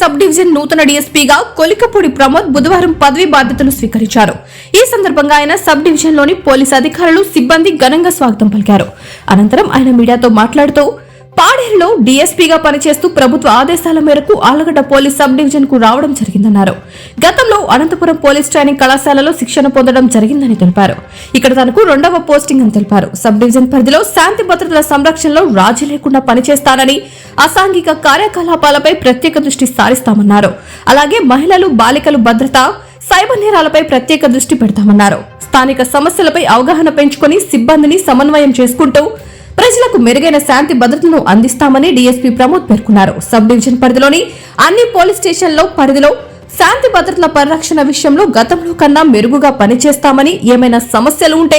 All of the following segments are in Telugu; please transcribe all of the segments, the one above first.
సబ్ డివిజన్ నూతన డీఎస్పీగా కొలికపూడి ప్రమోద్ బుధవారం పదవి బాధ్యతలు స్వీకరించారు. ఈ సందర్భంగా ఆయన సబ్ డివిజన్లోని పోలీస్ అధికారులు సిబ్బంది ఘనంగా స్వాగతం పలికారు. అనంతరం ఆయన మీడియాతో మాట్లాడుతూ పాడేరులో డీఎస్పీగా పనిచేస్తూ ప్రభుత్వ ఆదేశాల మేరకు ఆలగడ్డ పోలీస్ సబ్ డివిజన్కు రావడం జరిగిందన్నారు. గతంలో అనంతపురం పోలీస్ ట్రైనింగ్ కళాశాలలో శిక్షణ పొందడం జరిగిందని తెలిపారు. ఇక్కడ తనకు రెండవ పోస్టింగ్ అని తెలిపారు. సబ్ డివిజన్ పరిధిలో శాంతి భద్రతల సంరక్షణలో రాజీ లేకుండా పనిచేస్తానని అసాంఘిక కార్యకలాపాలపై ప్రత్యేక దృష్టి సారిస్తామన్నారు. అలాగే మహిళలు బాలికలు భద్రత సైబర్ నేరాలపై ప్రత్యేక దృష్టి పెడతామన్నారు. స్థానిక సమస్యలపై అవగాహన పెంచుకొని సిబ్బందిని సమన్వయం చేసుకుంటూ ప్రజలకు మెరుగైన శాంతి భద్రతను అందిస్తామని డీఎస్పీ ప్రమోద్ పేర్కొన్నారు. సబ్ డివిజన్ పరిధిలోని అన్ని పోలీస్ స్టేషన్లో పరిధిలో శాంతి భద్రతల పరిరక్షణ విషయంలో గతంలో కన్నా మెరుగుగా పనిచేస్తామని ఏమైనా సమస్యలు ఉంటే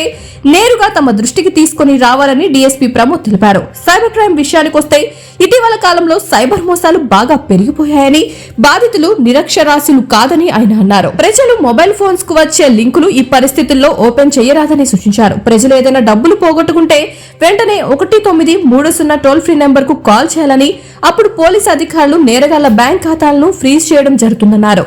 నేరుగా తమ దృష్టికి తీసుకుని రావాలని డీఎస్పీ ప్రమోద్ తెలిపారు. సైబర్ క్రైమ్ విషయానికొస్తే ఇటీవల కాలంలో సైబర్ మోసాలు బాగా పెరిగిపోయాయని బాధితులు నిరక్షరాస్యులు కాదని ఆయన అన్నారు. ప్రజలు మొబైల్ ఫోన్స్కు వచ్చే లింకులు ఈ పరిస్థితుల్లో ఓపెన్ చేయరాదని సూచించారు. ప్రజలు ఏదైనా డబ్బులు పోగొట్టుకుంటే వెంటనే ఒకటి తొమ్మిది మూడు సున్నా టోల్ ఫ్రీ నెంబర్కు కాల్ చేయాలని అప్పుడు పోలీస్ అధికారులు నేరగాళ్ళ బ్యాంక్ ఖాతాలను ఫ్రీజ్ చేయడం జరుగుతుందన్నారు.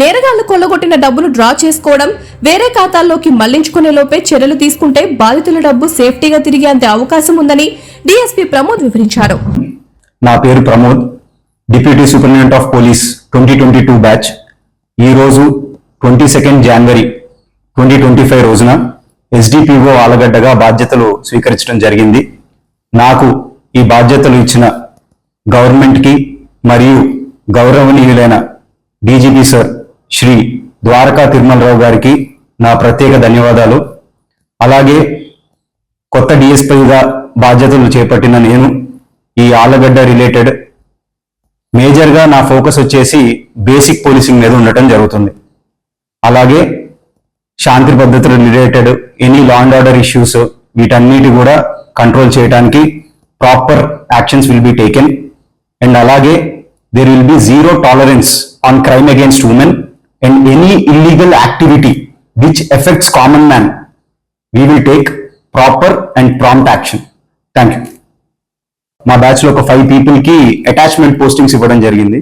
నేరగాళ్ళు కొల్లగొట్టిన డబ్బులు డ్రా చేసుకోవడం వేరే ఖాతాల్లోకి మళ్ళించుకునే లోపే చర్యలు తీసుకుంటే బాధితుల డబ్బు సేఫ్టీగా తిరిగే అంతే అవకాశం ఉందని డిఎస్పీ ప్రమోద్ వివరించారు. నా పేరు Pramod deputy superintendent of police twenty twenty two batch. ఈ రోజు twenty second January twenty twenty five రోజున ఎస్డిపిఓ ఆలగడ్డగా బాధ్యతలు స్వీకరించడం జరిగింది. నాకు ఈ బాధ్యతలు ఇచ్చిన గవర్నమెంట్కి మరియు గౌరవనీయులైన డీజీపీ సార్ శ్రీ ద్వారకా తిరుమలరావు గారికి నా ప్రత్యేక ధన్యవాదాలు. అలాగే కొత్త డిఎస్పీగా బాధ్యతలు చేపట్టిన నేను ఈ ఆలగడ్డ రిలేటెడ్ మేజర్గా నా ఫోకస్ వచ్చేసి బేసిక్ పోలీసింగ్ మీద ఉండటం జరుగుతుంది. అలాగే శాంతి పద్ధతులు related any law and order issues వీటన్నిటి కూడా కంట్రోల్ చేయడానికి proper actions will be taken and అలాగే there will be zero tolerance on crime against women and any illegal activity which affects common man we will take proper and prompt action thank you మా బ్యాచ్లో ఒక ఫైవ్ పీపుల్కి అటాచ్మెంట్ పోస్టింగ్స్ ఇవ్వడం జరిగింది.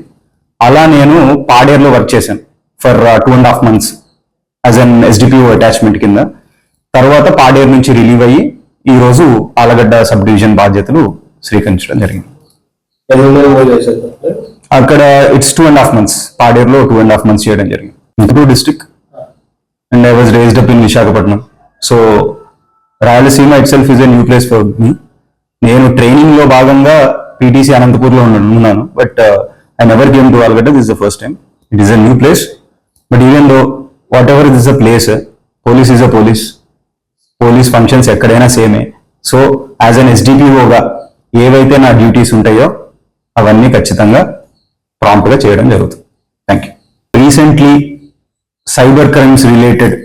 అలా నేను పాడేరులో వర్క్ చేశాను for two and half months as an SDPO attachment కింద. తర్వాత పాడేరు నుంచి రిలీవ్ అయ్యి ఈ రోజు ఆలగడ్డ సబ్ డివిజన్ బాధ్యతలు స్వీకరించడం జరిగింది. అక్కడ it's two and half months పాడేరులో two and half months చేయడం జరిగింది. District and I was raised up in Visakhapatnam so Rayalaseema itself is a new place for me నేను ట్రైనింగ్లో భాగంగా పీటీసీ అనంతపూర్లో ఉన్నాను. But I never came to Allagadda this the first time it is a new place but even though whatever is a place police is a police police functions ఎక్కడైనా సేమే సో యాజ్ అన్ ఎస్డిపిఓగా ఏవైతే నా డ్యూటీస్ ఉంటాయో అవన్నీ ఖచ్చితంగా ప్రాంప్ట్గా చేయడం జరుగుతుంది. Thank you recently cyber crimes related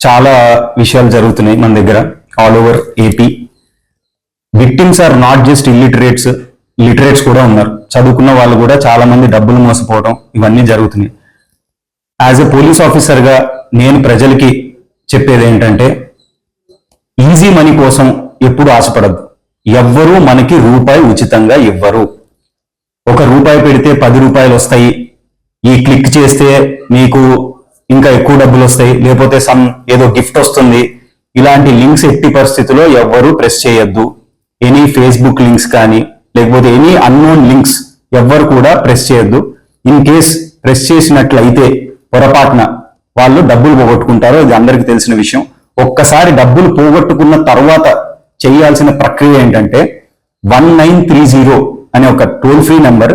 చాలా విషయాలు జరుగుతున్నాయి మన దగ్గర all over AP victims are not just illiterates literates కూడా ఉన్నారు. చదువుకున్న వాళ్ళు కూడా చాలా మంది డబ్బులు మోసపోవడం ఇవన్నీ జరుగుతున్నాయి. యాజ్ ఎ పోలీస్ ఆఫీసర్గా నేను ప్రజలకి చెప్పేది ఏంటంటే ఈజీ మనీ కోసం ఎప్పుడు ఆశపడద్దు. ఎవ్వరూ మనకి రూపాయి ఉచితంగా ఇవ్వరు. ఒక రూపాయి పెడితే పది రూపాయలు వస్తాయి. ఈ క్లిక్ చేస్తే మీకు ఇంకా ఎక్కువ డబ్బులు వస్తాయి. లేకపోతే సమ్ ఏదో గిఫ్ట్ వస్తుంది. ఇలాంటి లింక్స్ ఎట్టి పరిస్థితిలో ఎవ్వరూ ప్రెస్ చేయొద్దు. ఎనీ ఫేస్బుక్ లింక్స్ కానీ లేకపోతే ఎనీ అన్నోన్ లింక్స్ ఎవ్వరు కూడా ప్రెస్ చేయొద్దు. ఇన్ కేస్ ప్రెస్ చేసినట్లయితే పొరపాటున వాళ్ళు డబ్బులు పోగొట్టుకుంటారో ఇది అందరికీ తెలిసిన విషయం. ఒక్కసారి డబ్బులు పోగొట్టుకున్న తర్వాత చేయాల్సిన ప్రక్రియ ఏంటంటే వన్ నైన్ త్రీ జీరో అనే ఒక టోల్ ఫ్రీ నెంబర్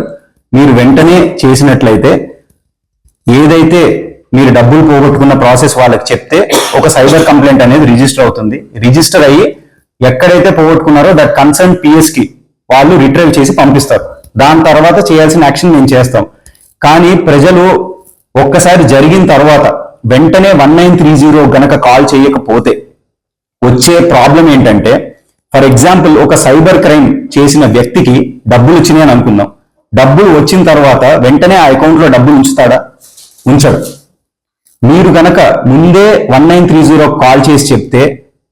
మీరు వెంటనే చేసినట్లయితే ఏదైతే మీరు డబ్బులు పోగొట్టుకున్న ప్రాసెస్ వాళ్ళకి చెప్తే ఒక సైబర్ కంప్లైంట్ అనేది రిజిస్టర్ అవుతుంది. రిజిస్టర్ అయ్యి ఎక్కడైతే పోగొట్టుకున్నారో దట్ కన్సర్న్ పిఎస్కి వాళ్ళు రిట్రైవ్ చేసి పంపిస్తారు. దాని తర్వాత చేయాల్సిన యాక్షన్ మేము చేస్తాం. కానీ ప్రజలు ఒక్కసారి జరిగిన తర్వాత వెంటనే వన్ నైన్ త్రీ జీరో గనక కాల్ చేయకపోతే వచ్చే ప్రాబ్లం ఏంటంటే ఫర్ ఎగ్జాంపుల్ ఒక సైబర్ క్రైమ్ చేసిన వ్యక్తికి డబ్బులు వచ్చినాయి అని అనుకుందాం. డబ్బులు వచ్చిన తర్వాత వెంటనే ఆ అకౌంట్లో డబ్బులు ఉంచుతాడా? ఉంచడు. మీరు గనక ముందే one nine three zero call చేసి చెప్తే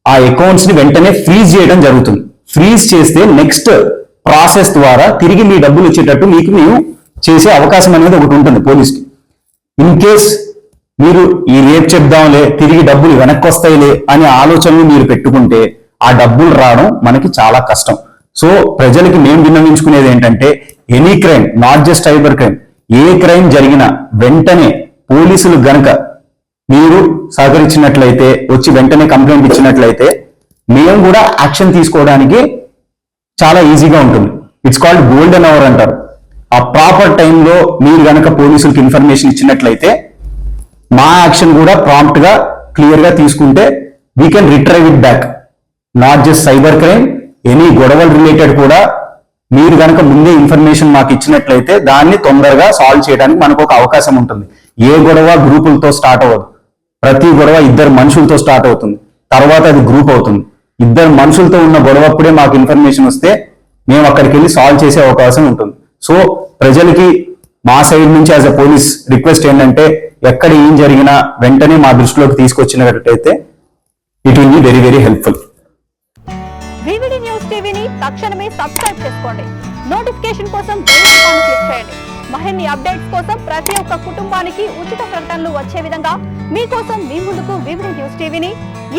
ఆ అకౌంట్స్ని వెంటనే ఫ్రీజ్ చేయడం జరుగుతుంది. ఫ్రీజ్ చేస్తే నెక్స్ట్ ప్రాసెస్ ద్వారా తిరిగి మీ డబ్బులు వచ్చేటట్టు మీకు మేము చేసే అవకాశం అనేది ఒకటి ఉంటుంది పోలీస్కి. ఇన్ కేస్ మీరు ఈ రేపు చెప్దాంలే తిరిగి డబ్బులు వెనక్కి వస్తాయిలే అనే ఆలోచనలు మీరు పెట్టుకుంటే ఆ డబ్బులు రావడం మనకి చాలా కష్టం. సో ప్రజలకి మేము విన్నవించుకునేది ఏంటంటే any crime not just cyber crime A crime జరిగినా వెంటనే పోలీసులు గనక మీరు సహకరించినట్లయితే వచ్చి వెంటనే కంప్లైంట్ ఇచ్చినట్లయితే మేము కూడా యాక్షన్ తీసుకోవడానికి చాలా ఈజీగా ఉంటుంది. ఇట్స్ కాల్డ్ గోల్డెన్ అవర్ అంటారు. ఆ ప్రాపర్ టైంలో మీరు కనుక పోలీసులకు ఇన్ఫర్మేషన్ ఇచ్చినట్లయితే మా యాక్షన్ కూడా ప్రాంప్ట్గా క్లియర్గా తీసుకుంటే we can retrieve it back not just cyber crime any గొడవలు రిలేటెడ్ కూడా మీరు కనుక ముందే ఇన్ఫర్మేషన్ మాకు ఇచ్చినట్లయితే దాన్ని తొందరగా సాల్వ్ చేయడానికి మనకు ఒక అవకాశం ఉంటుంది. ఏ గొడవ గ్రూపులతో స్టార్ట్ అవ్వదు. ప్రతి గొడవ ఇద్దరు మనుషులతో స్టార్ట్ అవుతుంది. తర్వాత అది గ్రూప్ అవుతుంది. ఇద్దరు మనుషులతో ఉన్న గొడవప్పుడే మాకు ఇన్ఫర్మేషన్ వస్తే మేము అక్కడికి వెళ్ళి సాల్వ్ చేసే అవకాశం ఉంటుంది. సో ప్రజలకి మా సైడ్ నుంచి యాజ్ అ పోలీస్ రిక్వెస్ట్ ఏంటంటే ఎక్కడ ఏం జరిగినా వెంటనే మా దృష్టిలోకి తీసుకొచ్చినట్టయితే it will be very very helpful VVD news టీవీని తక్షణమే సబ్స్క్రైబ్ చేసుకోండి. నోటిఫికేషన్ కోసం బెల్ ఐకాన్ క్లిక్ చేయండి. మరిన్ని అప్డేట్స్ కోసం ప్రతి ఒక్క కుటుంబానికి ఉచిత ప్రకటనలు వచ్చే విధంగా మీకోసం మీ ముందుకు వివిడి న్యూస్ టీవీని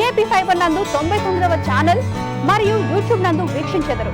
ఏపీ ఫైబర్ నందు తొంభై తొమ్మిదవ ఛానల్ మరియు యూట్యూబ్ నందు వీక్షించెదరు.